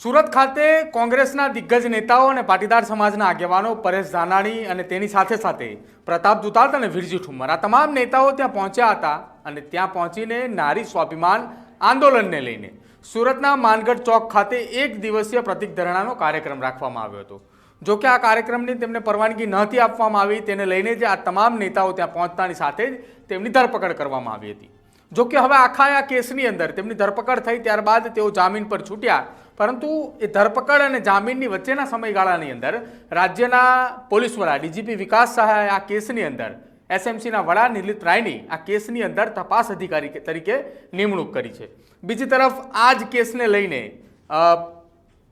સુરત ખાતે કોંગ્રેસના દિગ્ગજ નેતાઓ અને પાટીદાર સમાજના આગેવાનો પરેશ ધાનાણી અને તેની સાથે સાથે પ્રતાપ દુતાત અને વિરજી ઠુમ્મર. આ તમામ નેતાઓ ત્યાં પહોંચ્યા હતા અને ત્યાં પહોંચીને નારી સ્વાભિમાન આંદોલનને લઈને સુરતના માનગઢ ચોક ખાતે એક દિવસીય પ્રતિક ધરણાનો કાર્યક્રમ રાખવામાં આવ્યો હતો. જો કે આ કાર્યક્રમની તેમને પરવાનગી નહોતી આપવામાં આવી, તેને લઈને જે આ તમામ નેતાઓ ત્યાં પહોંચતાની સાથે જ તેમની ધરપકડ કરવામાં આવી હતી. જો કે હવે આખા આ કેસની અંદર તેમની ધરપકડ થઈ ત્યારબાદ તેઓ જામીન પર છૂટ્યા પરંતુ એ ધરપકડ અને જામીનની વચ્ચેના સમયગાળાની અંદર રાજ્યના પોલીસ વડા, ડીજીપી વિકાસ સહાય આ કેસની અંદર, એસએમસીના વડા નિલિત રાયની આ કેસની અંદર તપાસ અધિકારી તરીકે નિમણૂક કરી છે. બીજી તરફ આ જ કેસને લઈને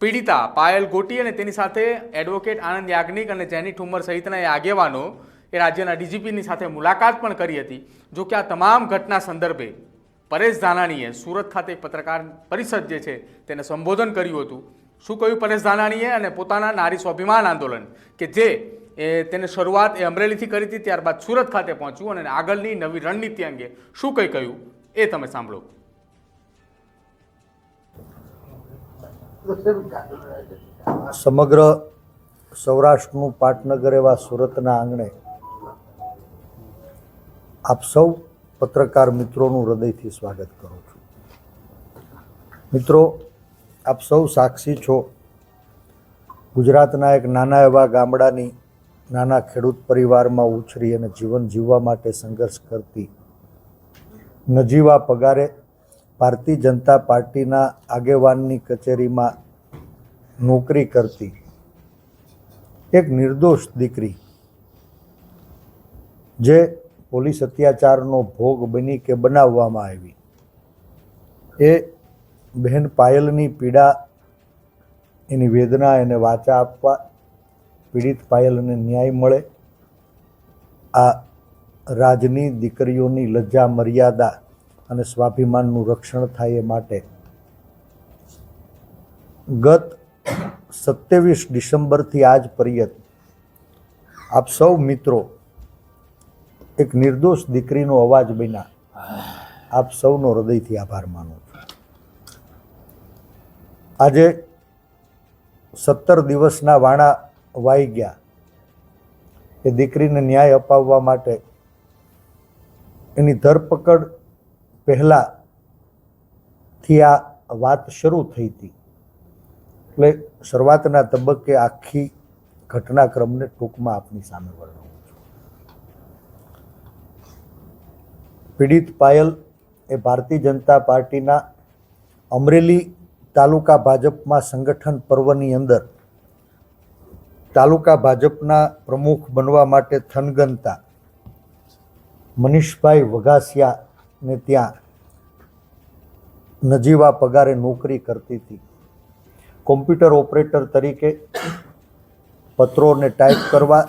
પીડિતા પાયલ ગોટી અને તેની સાથે એડવોકેટ આનંદ યાજ્ઞિક અને જેની ઠુમર સહિતના એ આગેવાનો એ રાજ્યના ડીજીપીની સાથે મુલાકાત પણ કરી હતી. જો કે આ તમામ ઘટના સંદર્ભે પરેશ ધાનાણીએ સુરત ખાતે પત્રકાર પરિષદ જે છે તેને સંબોધન કર્યું હતું. શું કહ્યું પરેશ ધાનાણીએ અને પોતાના નારી સ્વાભિમાન આંદોલન? કે જે એ તેને શરૂઆત એ અમરેલીથી કરી હતી, ત્યારબાદ સુરત ખાતે પહોંચ્યું અને આગળની નવી રણનીતિ અંગે શું કંઈ કહ્યું? એ તમે સાંભળો. સમગ્ર સૌરાષ્ટ્રનું પાટનગર એવા સુરતના આંગણે આપ સૌ પત્રકાર મિત્રોનું હૃદયથી સ્વાગત કરું છું. મિત્રો, આપ સૌ સાક્ષી છો. ગુજરાતના એક નાના એવા ગામડાની નાના ખેડૂત પરિવારમાં ઉછરી અને જીવન જીવવા માટે સંઘર્ષ કરતી નજીવા પગારે ભારતીય જનતા પાર્ટીના આગેવાનની કચેરીમાં નોકરી કરતી એક નિર્દોષ દીકરી, જે પોલીસ અત્યાચારનો ભોગ બની કે બનાવવામાં આવી. એ બહેન પાયલની પીડા, એની વેદના, એને વાચા આપવા પીડિત પાયલને ન્યાય મળે. આ રાજની દીકરીઓની લજ્જા, મર્યાદા અને સ્વાભિમાનનું રક્ષણ થાય એ માટે ગત સત્યાવીસ ડિસેમ્બરથી આજ પર્યત આપ સૌ મિત્રો એક નિર્દોષ દીકરીનો અવાજ બન્યા. આપ સૌનો હૃદયથી આભાર માનું છું. આજે સત્તર દિવસના વાણા વાઈ ગયા. એ દીકરીને ન્યાય અપાવવા માટે એની ધરપકડ પહેલાંથી આ વાત શરૂ થઈ હતી. એટલે શરૂઆતના તબક્કે આખી ઘટનાક્રમને ટૂંકમાં આપની સામે વર્ણવું પીડિત પાયલ એ ભારતીય જનતા પાર્ટીના અમરેલી તાલુકા ભાજપમાં સંગઠન પર્વની અંદર તાલુકા ભાજપના પ્રમુખ બનવા માટે થનગનતા મનીષભાઈ વઘાસિયાને ત્યાં નજીવા પગારે નોકરી કરતી હતી. કોમ્પ્યુટર ઓપરેટર તરીકે પત્રોને ટાઈપ કરવા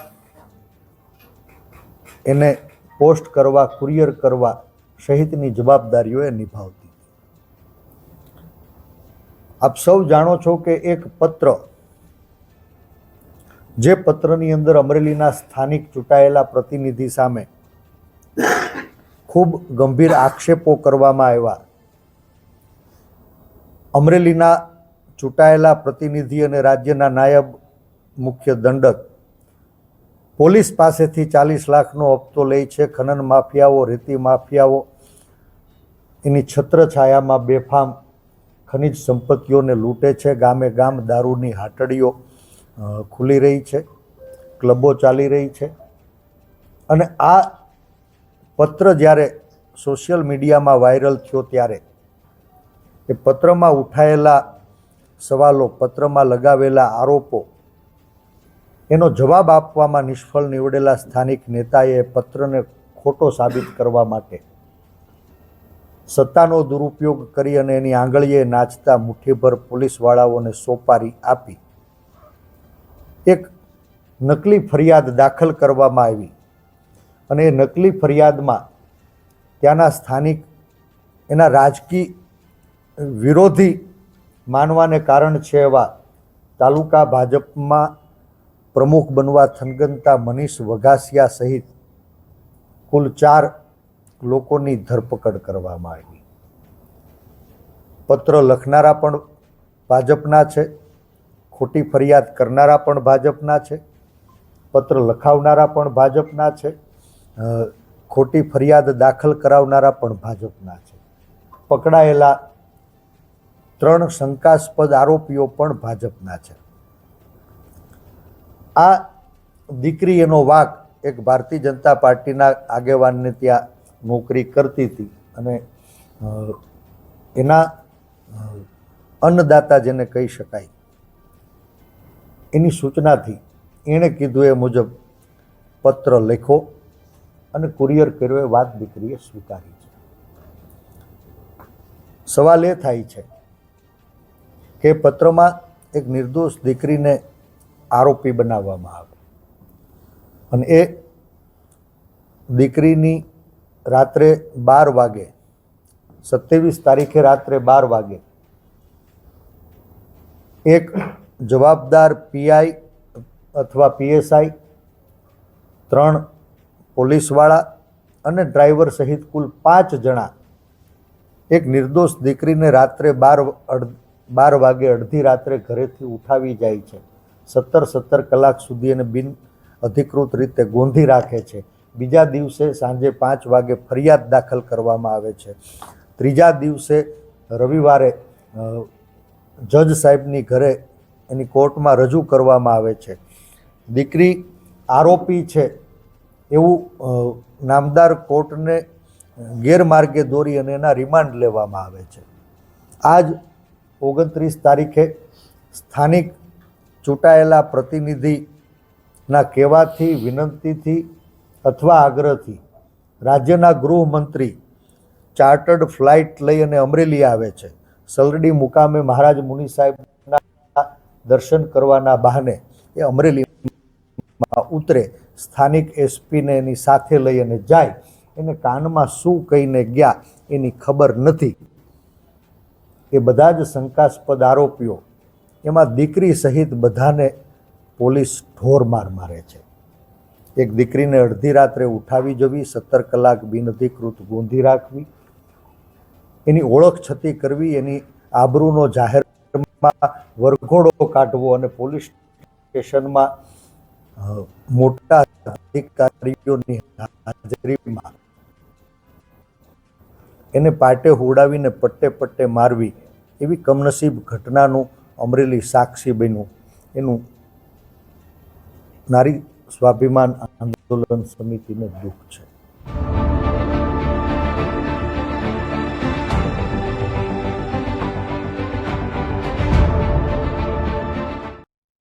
એને પોસ્ટ કરવા, કુરિયર કરવા સહિતની જવાબદારીઓ એ નિભાવતી. આપ સૌ જાણો છો કે એક પત્ર, જે પત્રની અંદર અમરેલીના સ્થાનિક ચૂંટાયેલા પ્રતિનિધિ સામે ખૂબ ગંભીર આક્ષેપો કરવામાં આવ્યા. અમરેલીના ચૂંટાયેલા પ્રતિનિધિ અને રાજ્યના નાયબ મુખ્ય દંડક પોલીસ પાસેથી ચાલીસ લાખનો હપ્તો લે છે. ખનન માફિયાઓ, રેતી માફિયાઓ. એની છત્રછાયામાં બેફામ ખનિજ સંપત્તિઓને લૂંટે છે. ગામે ગામ દારૂની હાટડીઓ ખુલી રહી છે. ક્લબો ચાલી રહી છે. અને આ પત્ર જ્યારે સોશિયલ મીડિયામાં વાયરલ થયો ત્યારે એ પત્રમાં ઉઠાયેલા સવાલો, પત્રમાં લગાવેલા આરોપો એનો જવાબ આપવામાં નિષ્ફળ નીવડેલા સ્થાનિક નેતાએ પત્રને ખોટો સાબિત કરવા માટે સત્તાનો દુરુપયોગ કરી અને એની આંગળીએ નાચતા મુઠ્ઠીભર પોલીસવાળાઓને સોપારી આપી. એક નકલી ફરિયાદ દાખલ કરવામાં આવી અને એ નકલી ફરિયાદમાં ત્યાંના સ્થાનિક એના રાજકીય વિરોધી માનવાને કારણ છે એવા તાલુકા ભાજપમાં પ્રમુખ બનવા થનગનતા મનીષ વઘાસિયા સહિત કુલ ચાર લોકોની ધરપકડ કરવામાં આવી. પત્ર લખનારા પણ ભાજપના છે. ખોટી ફરિયાદ કરનારા પણ ભાજપના છે. પત્ર લખાવનારા પણ ભાજપના છે. ખોટી ફરિયાદ દાખલ કરાવનારા પણ ભાજપના છે. પકડાયેલા ત્રણ શંકાસ્પદ આરોપીઓ પણ ભાજપના છે. આ દીકરી એનો વાક એક ભારતીય જનતા પાર્ટીના આગેવાનને ત્યાં નોકરી કરતી હતી અને એના અન્નદાતા જેને કહી શકાય, એની સૂચનાથી એણે કીધું એ મુજબ પત્ર લખો અને કુરિયર કર્યો એ વાત દીકરીએ સ્વીકારી છે. સવાલ એ થાય છે કે પત્રમાં એક નિર્દોષ દીકરીને આરોપી બનાવવામાં આવે. અને એ દીકરીની રાત્રે બાર વાગે, સત્યાવીસ તારીખે રાત્રે બાર વાગે, એક જવાબદાર પીઆઈ અથવા પીએસઆઈ, ત્રણ પોલીસવાળા અને ડ્રાઈવર સહિત કુલ પાંચ જણા એક નિર્દોષ દીકરીને રાત્રે બાર અડ, બાર વાગે અડધી રાત્રે ઘરેથી ઉઠાવી જાય છે. સત્તર સત્તર કલાક સુધી એને બિન અધિકૃત રીતે ગોંધી રાખે છે. બીજા દિવસે સાંજે પાંચ વાગે ફરિયાદ દાખલ કરવામાં આવે છે. ત્રીજા દિવસે રવિવારે જજ સાહેબની ઘરે એની કોર્ટમાં રજૂ કરવામાં આવે છે. દીકરી આરોપી છે એવું નામદાર કોર્ટને ગેરમાર્ગે દોરી અને એના રિમાન્ડ લેવામાં આવે છે. આજ ઓગણત્રીસ તારીખે સ્થાનિક ચૂંટાયેલા પ્રતિનિધિના કહેવાથી, વિનંતીથી અથવા આગ્રહથી રાજ્યના ગૃહમંત્રી ચાર્ટર્ડ ફ્લાઇટ લઈ અને અમરેલી આવે છે. સલરડી મુકામે મહારાજ મુનિ સાહેબના દર્શન કરવાના બહાને એ અમરેલીમાં ઉતરે, સ્થાનિક એસપીને એની સાથે લઈ અને જાય. એને કાનમાં શું કહીને ગયા એની ખબર નથી. એ બધા જ શંકાસ્પદ આરોપીઓ એમાં દીકરી સહિત બધાને પોલીસ ઢોરમાર મારે છે. એક દીકરીને અડધી રાત્રે ઉઠાવી જવી, સત્તર કલાક બિનઅધિકૃત ગોંધી રાખવી, એની ઓળખ છતી કરવી, એની આબરૂનો જાહેરમાં વરઘોડો કાઢવો અને પોલીસ સ્ટેશનમાં મોટા અધિકારીઓની હાજરીમાં એને પાટે હોડાવીને પટ્ટે પટ્ટે મારવી એવી કમનસીબ ઘટનાનું અમરેલી સાક્ષી બન્યું. એનું નારી સ્વાભિમાન આંદોલન સમિતિને દુઃખ છે.